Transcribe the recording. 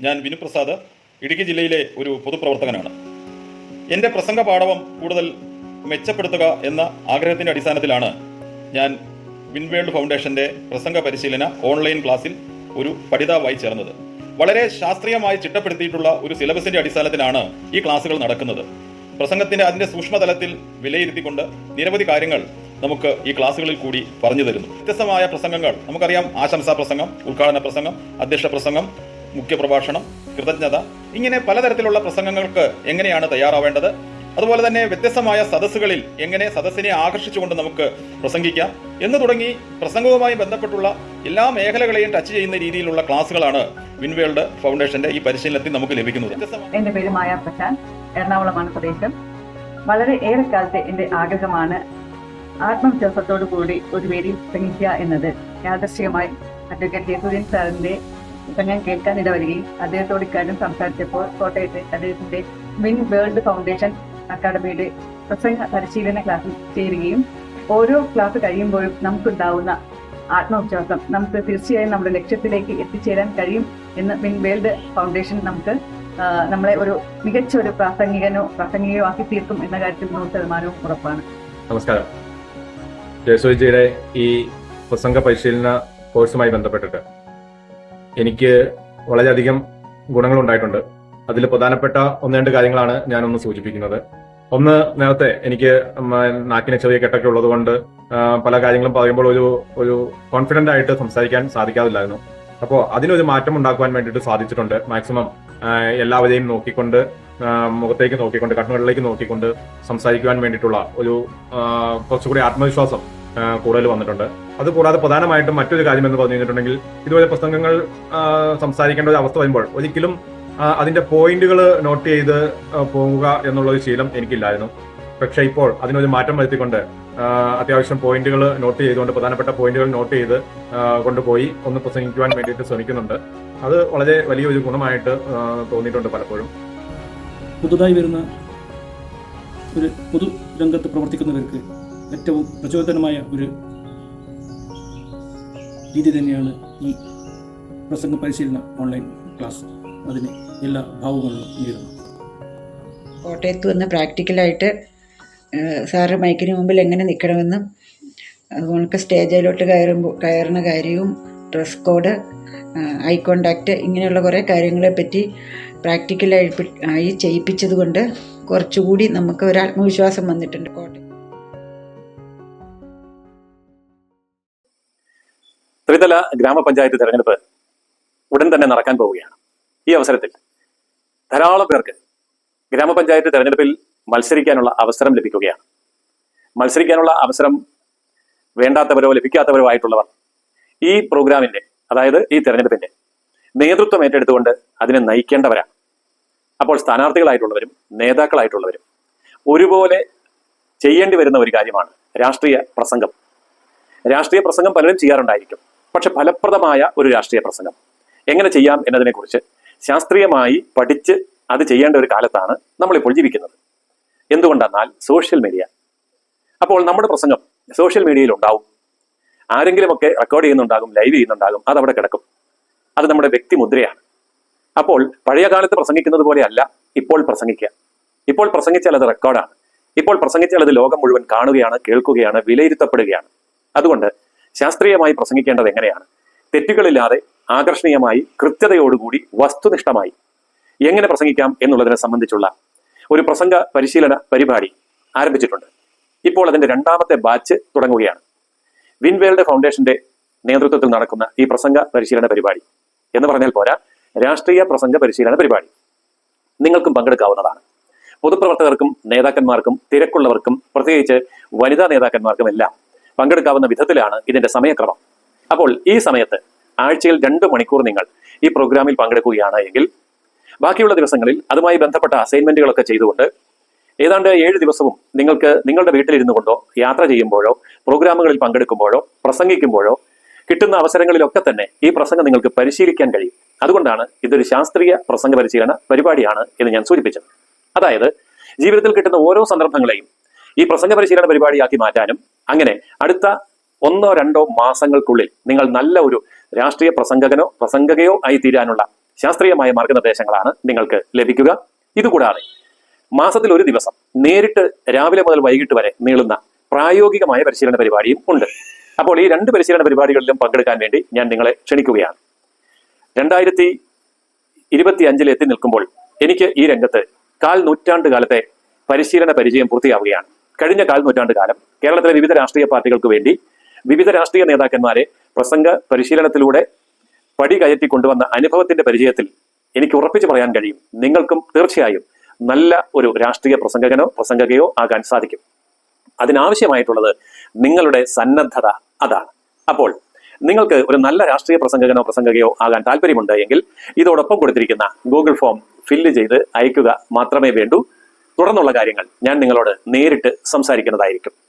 ഞാൻ വിനുപ്രസാദ് ഇടുക്കി ജില്ലയിലെ ഒരു പൊതുപ്രവർത്തകനാണ്. എന്റെ പ്രസംഗ പാഠവം കൂടുതൽ മെച്ചപ്പെടുത്തുക എന്ന ആഗ്രഹത്തിന്റെ അടിസ്ഥാനത്തിലാണ് ഞാൻ വിൻവേൾഡ് ഫൗണ്ടേഷന്റെ പ്രസംഗ പരിശീലന ഓൺലൈൻ ക്ലാസ്സിൽ ഒരു പഠിതാവായി ചേർന്നത്. വളരെ ശാസ്ത്രീയമായി ചിട്ടപ്പെടുത്തിയിട്ടുള്ള ഒരു സിലബസിന്റെ അടിസ്ഥാനത്തിലാണ് ഈ ക്ലാസ്സുകൾ നടക്കുന്നത്. പ്രസംഗത്തിന്റെ അതിന്റെ സൂക്ഷ്മതലത്തിൽ വിലയിരുത്തിക്കൊണ്ട് നിരവധി കാര്യങ്ങൾ നമുക്ക് ഈ ക്ലാസ്സുകളിൽ കൂടി പറഞ്ഞു തരുന്നു. വ്യത്യസ്തമായ പ്രസംഗങ്ങൾ നമുക്കറിയാം ആശംസാ പ്രസംഗം ഉദ്ഘാടന പ്രസംഗം അധ്യക്ഷ പ്രസംഗം മുഖ്യപ്രഭാഷണം കൃതജ്ഞത ഇങ്ങനെ പലതരത്തിലുള്ള പ്രസംഗങ്ങൾക്ക് എങ്ങനെയാണ് തയ്യാറാവേണ്ടത്? അതുപോലെ തന്നെ വ്യത്യസ്തമായ സദസ്സുകളിൽ എങ്ങനെ സദസ്സിനെ ആകർഷിച്ചുകൊണ്ട് നമുക്ക് പ്രസംഗിക്കാം. എന്ന് തുടങ്ങി പ്രസംഗവുമായി ബന്ധപ്പെട്ടുള്ള എല്ലാ മേഖലകളെയും ടച്ച് ചെയ്യുന്ന രീതിയിലുള്ള ക്ലാസ്സുകളാണ് വിൻവേൾഡ് ഫൗണ്ടേഷന്റെ ഈ പരിശീലനത്തിൽ നമുക്ക് ലഭിക്കുന്നത്. എന്റെ പേര് മായ പ്രശാന്ത്. എറണാകുളമാണ് പ്രദേശം. വളരെ ഏറെക്കാലത്തെ എന്റെ ആഗ്രഹമാണ് ആത്മവിശ്വാസത്തോടു കൂടി ഒരു വേദിയിൽ പ്രസംഗിക്കുക എന്നത്. യാദർശികമായി അഡ്വക്കേറ്റ് ജയസൂര്യൻ സാറിന്റെ പ്രസംഗം കേൾക്കാൻ ഇടവരികയും അദ്ദേഹത്തോട് ഇക്കാര്യം സംസാരിച്ചപ്പോൾ കോട്ടയത്തെ അദ്ദേഹത്തിന്റെ വിൻ വേൾഡ് ഫൗണ്ടേഷൻ അക്കാദമിയുടെ പ്രസംഗ പരിശീലന ക്ലാസ്സിൽ ചേരുകയും ഓരോ ക്ലാസ് കഴിയുമ്പോഴും നമുക്കുണ്ടാവുന്ന ആത്മവിശ്വാസം നമുക്ക് തീർച്ചയായും നമ്മുടെ ലക്ഷ്യത്തിലേക്ക് എത്തിച്ചേരാൻ കഴിയും എന്ന് വിൻ വേൾഡ് ഫൗണ്ടേഷൻ നമുക്ക് നമ്മളെ ഒരു മികച്ച ഒരു പ്രാസംഗികനോ പ്രാസംഗികയോ ആക്കി തീർക്കും എന്ന കാര്യത്തിൽ നൂറ് ശതമാനവും ഉറപ്പാണ്. നമസ്കാരം. ജയസൂജിയുടെ ഈ പ്രസംഗ പരിശീലന കോഴ്സുമായി ബന്ധപ്പെട്ടിട്ട് എനിക്ക് വളരെയധികം ഗുണങ്ങൾ ഉണ്ടായിട്ടുണ്ട് അതിൽ പ്രധാനപ്പെട്ട ഒന്ന് രണ്ട് കാര്യങ്ങളാണ് ഞാനൊന്ന് സൂചിപ്പിക്കുന്നത്. ഒന്ന് നേരത്തെ എനിക്ക് നാക്കിനെ ചെറിയ കെട്ടൊക്കെ ഉള്ളത് കൊണ്ട് പല കാര്യങ്ങളും പറയുമ്പോൾ ഒരു ഒരു കോൺഫിഡന്റ് ആയിട്ട് സംസാരിക്കാൻ സാധിക്കാറില്ലായിരുന്നു. അപ്പോൾ അതിനൊരു മാറ്റം ഉണ്ടാക്കുവാൻ വേണ്ടിയിട്ട് സാധിച്ചിട്ടുണ്ട്. മാക്സിമം എല്ലാവരെയും നോക്കിക്കൊണ്ട് മുഖത്തേക്ക് നോക്കിക്കൊണ്ട് കണ്ണുകളിലേക്ക് നോക്കിക്കൊണ്ട് സംസാരിക്കുവാൻ വേണ്ടിയിട്ടുള്ള ഒരു കുറച്ചുകൂടി ആത്മവിശ്വാസം കൂടുതൽ വന്നിട്ടുണ്ട്. അത് കൂടാതെ പ്രധാനമായിട്ടും മറ്റൊരു കാര്യം എന്ന് പറഞ്ഞു കഴിഞ്ഞിട്ടുണ്ടെങ്കിൽ ഇതുപോലെ പ്രസംഗങ്ങൾ സംസാരിക്കേണ്ട ഒരു അവസ്ഥ വരുമ്പോൾ ഒരിക്കലും അതിന്റെ പോയിന്റുകൾ നോട്ട് ചെയ്ത് പോകുക എന്നുള്ള ഒരു ശീലം എനിക്കില്ലായിരുന്നു. പക്ഷെ ഇപ്പോൾ അതിനൊരു മാറ്റം വരുത്തിക്കൊണ്ട് അത്യാവശ്യം പോയിന്റുകൾ നോട്ട് ചെയ്തുകൊണ്ട് പ്രധാനപ്പെട്ട പോയിന്റുകൾ നോട്ട് ചെയ്ത് കൊണ്ടുപോയി ഒന്ന് പ്രസംഗിക്കുവാൻ വേണ്ടിയിട്ട് ശ്രമിക്കുന്നുണ്ട്. അത് വളരെ വലിയൊരു ഗുണമായിട്ട് തോന്നിയിട്ടുണ്ട് പലപ്പോഴും. പുതുതായി വരുന്ന ഒരു പൊതു രംഗത്ത് പ്രവർത്തിക്കുന്നവർക്ക് ഏറ്റവും പ്രചോദനമായ ഒരു രീതി തന്നെയാണ് ഈ പ്രസംഗ പരിശീലന ഓൺലൈൻ ക്ലാസ് അതിന് എല്ലാ ഭാവങ്ങളും നേരുന്നു കോട്ടയത്ത് വന്ന് പ്രാക്ടിക്കലായിട്ട് സാറ് മൈക്കിന് മുമ്പിൽ എങ്ങനെ നിൽക്കണമെന്നും അതുപോലെ സ്റ്റേജിലോട്ട് കയറുമ്പോൾ കയറുന്ന കാര്യവും ഡ്രസ് കോഡ് ഐ കോണ്ടാക്റ്റ് ഇങ്ങനെയുള്ള കുറേ കാര്യങ്ങളെപ്പറ്റി പ്രാക്ടിക്കലായി ആയി ചെയ്യിപ്പിച്ചത് കൊണ്ട് കുറച്ചുകൂടി നമുക്ക് ഒരു ആത്മവിശ്വാസം വന്നിട്ടുണ്ട് കോട്ടയം ത്രിതല ഗ്രാമപഞ്ചായത്ത് തെരഞ്ഞെടുപ്പ് ഉടൻ തന്നെ നടക്കാൻ പോവുകയാണ്. ഈ അവസരത്തിൽ ധാരാളം പേർക്ക് ഗ്രാമപഞ്ചായത്ത് തെരഞ്ഞെടുപ്പിൽ മത്സരിക്കാനുള്ള അവസരം ലഭിക്കുകയാണ്. മത്സരിക്കാനുള്ള അവസരം വേണ്ടാത്തവരോ ലഭിക്കാത്തവരോ ആയിട്ടുള്ളവർ ഈ പ്രോഗ്രാമിന്റെ അതായത് ഈ തെരഞ്ഞെടുപ്പിന്റെ നേതൃത്വം ഏറ്റെടുത്തുകൊണ്ട് അതിനെ നയിക്കേണ്ടവരാണ്. അപ്പോൾ സ്ഥാനാർത്ഥികളായിട്ടുള്ളവരും നേതാക്കളായിട്ടുള്ളവരും ഒരുപോലെ ചെയ്യേണ്ടി വരുന്ന ഒരു കാര്യമാണ് രാഷ്ട്രീയ പ്രസംഗം. രാഷ്ട്രീയ പ്രസംഗം പലരും ചെയ്യാറുണ്ടായിരിക്കും. പക്ഷെ ഫലപ്രദമായ ഒരു രാഷ്ട്രീയ പ്രസംഗം. എങ്ങനെ ചെയ്യാം എന്നതിനെക്കുറിച്ച് ശാസ്ത്രീയമായി പഠിച്ച് അത് ചെയ്യേണ്ട ഒരു കാലത്താണ് നമ്മളിപ്പോൾ ജീവിക്കുന്നത്. എന്തുകൊണ്ടെന്നാൽ സോഷ്യൽ മീഡിയ. അപ്പോൾ നമ്മുടെ പ്രസംഗം സോഷ്യൽ മീഡിയയിൽ ഉണ്ടാവും ആരെങ്കിലുമൊക്കെ റെക്കോർഡ് ചെയ്യുന്നുണ്ടാകും ലൈവ് ചെയ്യുന്നുണ്ടാകും അത് അവിടെ കിടക്കും. അത് നമ്മുടെ വ്യക്തി മുദ്രയാണ്. അപ്പോൾ പഴയ കാലത്ത് പ്രസംഗിക്കുന്നത് പോലെയല്ല ഇപ്പോൾ പ്രസംഗിക്കുക. ഇപ്പോൾ പ്രസംഗിച്ചാൽ അത് റെക്കോർഡാണ്. ഇപ്പോൾ പ്രസംഗിച്ചാൽ അത് ലോകം മുഴുവൻ കാണുകയാണ് കേൾക്കുകയാണ് വിലയിരുത്തപ്പെടുകയാണ്. അതുകൊണ്ട് ശാസ്ത്രീയമായി പ്രസംഗിക്കേണ്ടത് എങ്ങനെയാണ്? തെറ്റുകളില്ലാതെ ആകർഷണീയമായി കൃത്യതയോടുകൂടി വസ്തുനിഷ്ഠമായി എങ്ങനെ പ്രസംഗിക്കാം എന്നുള്ളതിനെ സംബന്ധിച്ചുള്ള ഒരു പ്രസംഗ പരിശീലന പരിപാടി ആരംഭിച്ചിട്ടുണ്ട്. ഇപ്പോൾ അതിന്റെ രണ്ടാമത്തെ ബാച്ച് തുടങ്ങുകയാണ്. വിൻവേൾഡ് ഫൗണ്ടേഷന്റെ നേതൃത്വത്തിൽ നടക്കുന്ന ഈ പ്രസംഗ പരിശീലന പരിപാടി. എന്ന് പറഞ്ഞാൽ പോരാ രാഷ്ട്രീയ പ്രസംഗ പരിശീലന പരിപാടി. നിങ്ങൾക്കും പങ്കെടുക്കാവുന്നതാണ്. പൊതുപ്രവർത്തകർക്കും നേതാക്കന്മാർക്കും തിരക്കുള്ളവർക്കും പ്രത്യേകിച്ച് വനിതാ നേതാക്കന്മാർക്കും എല്ലാം പങ്കെടുക്കാവുന്ന വിധത്തിലാണ് ഇതിന്റെ സമയക്രമം. അപ്പോൾ ഈ സമയത്ത് ആഴ്ചയിൽ രണ്ട് മണിക്കൂർ നിങ്ങൾ ഈ പ്രോഗ്രാമിൽ പങ്കെടുക്കുകയാണ് എങ്കിൽ ബാക്കിയുള്ള ദിവസങ്ങളിൽ അതുമായി ബന്ധപ്പെട്ട അസൈൻമെന്റുകളൊക്കെ ചെയ്തുകൊണ്ട് ഏതാണ്ട് ഏഴ് ദിവസവും നിങ്ങൾക്ക് നിങ്ങളുടെ വീട്ടിലിരുന്നു കൊണ്ടോ യാത്ര ചെയ്യുമ്പോഴോ പ്രോഗ്രാമുകളിൽ പങ്കെടുക്കുമ്പോഴോ പ്രസംഗിക്കുമ്പോഴോ കിട്ടുന്ന അവസരങ്ങളിലൊക്കെ തന്നെ ഈ പ്രസംഗം നിങ്ങൾക്ക് പരിശീലിക്കാൻ കഴിയും. അതുകൊണ്ടാണ് ഇതൊരു ശാസ്ത്രീയ പ്രസംഗ പരിശീലന പരിപാടിയാണ് എന്ന് ഞാൻ സൂചിപ്പിച്ചത്. അതായത് ജീവിതത്തിൽ കിട്ടുന്ന ഓരോ സന്ദർഭങ്ങളെയും ഈ പ്രസംഗ പരിശീലന പരിപാടിയാക്കി മാറ്റാനും അങ്ങനെ അടുത്ത ഒന്നോ രണ്ടോ മാസങ്ങൾക്കുള്ളിൽ നിങ്ങൾ നല്ല ഒരു രാഷ്ട്രീയ പ്രസംഗകനോ പ്രസംഗകയോ ആയി തീരാനുള്ള ശാസ്ത്രീയമായ മാർഗനിർദ്ദേശങ്ങളാണ് നിങ്ങൾക്ക് ലഭിക്കുക. ഇതുകൂടാതെ മാസത്തിൽ ഒരു ദിവസം നേരിട്ട് രാവിലെ മുതൽ വൈകിട്ട് വരെ നീളുന്ന പ്രായോഗികമായ പരിശീലന പരിപാടിയും ഉണ്ട്. അപ്പോൾ ഈ രണ്ട് പരിശീലന പരിപാടികളിലും പങ്കെടുക്കാൻ വേണ്ടി ഞാൻ നിങ്ങളെ ക്ഷണിക്കുകയാണ്. രണ്ടായിരത്തി ഇരുപത്തി അഞ്ചിൽ എത്തി നിൽക്കുമ്പോൾ എനിക്ക് ഈ രംഗത്ത് കാൽ നൂറ്റാണ്ട് കാലത്തെ പരിശീലന പരിചയം പൂർത്തിയാവുകയാണ്. കഴിഞ്ഞ കാൽ നൂറ്റാണ്ട് കാലം കേരളത്തിലെ വിവിധ രാഷ്ട്രീയ പാർട്ടികൾക്ക് വേണ്ടി വിവിധ രാഷ്ട്രീയ നേതാക്കന്മാരെ പ്രസംഗ പരിശീലനത്തിലൂടെ പടി കയറ്റി കൊണ്ടുവന്ന അനുഭവത്തിന്റെ പരിചയത്തിൽ എനിക്ക് ഉറപ്പിച്ചു പറയാൻ കഴിയും. നിങ്ങൾക്കും തീർച്ചയായും നല്ല ഒരു രാഷ്ട്രീയ പ്രസംഗകനോ പ്രസംഗകയോ ആകാൻ സാധിക്കും. അതിനാവശ്യമായിട്ടുള്ളത് നിങ്ങളുടെ സന്നദ്ധത അതാണ്. അപ്പോൾ നിങ്ങൾക്ക് ഒരു നല്ല രാഷ്ട്രീയ പ്രസംഗകനോ പ്രസംഗകയോ ആകാൻ താല്പര്യമുണ്ട് എങ്കിൽ ഇതോടൊപ്പം കൊടുത്തിരിക്കുന്ന ഗൂഗിൾ ഫോം ഫില്ല് ചെയ്ത് അയക്കുക മാത്രമേ വേണ്ടൂ. തുടർന്നുള്ള കാര്യങ്ങൾ ഞാൻ നിങ്ങളോട് നേരിട്ട് സംസാരിക്കുന്നതായിരിക്കും.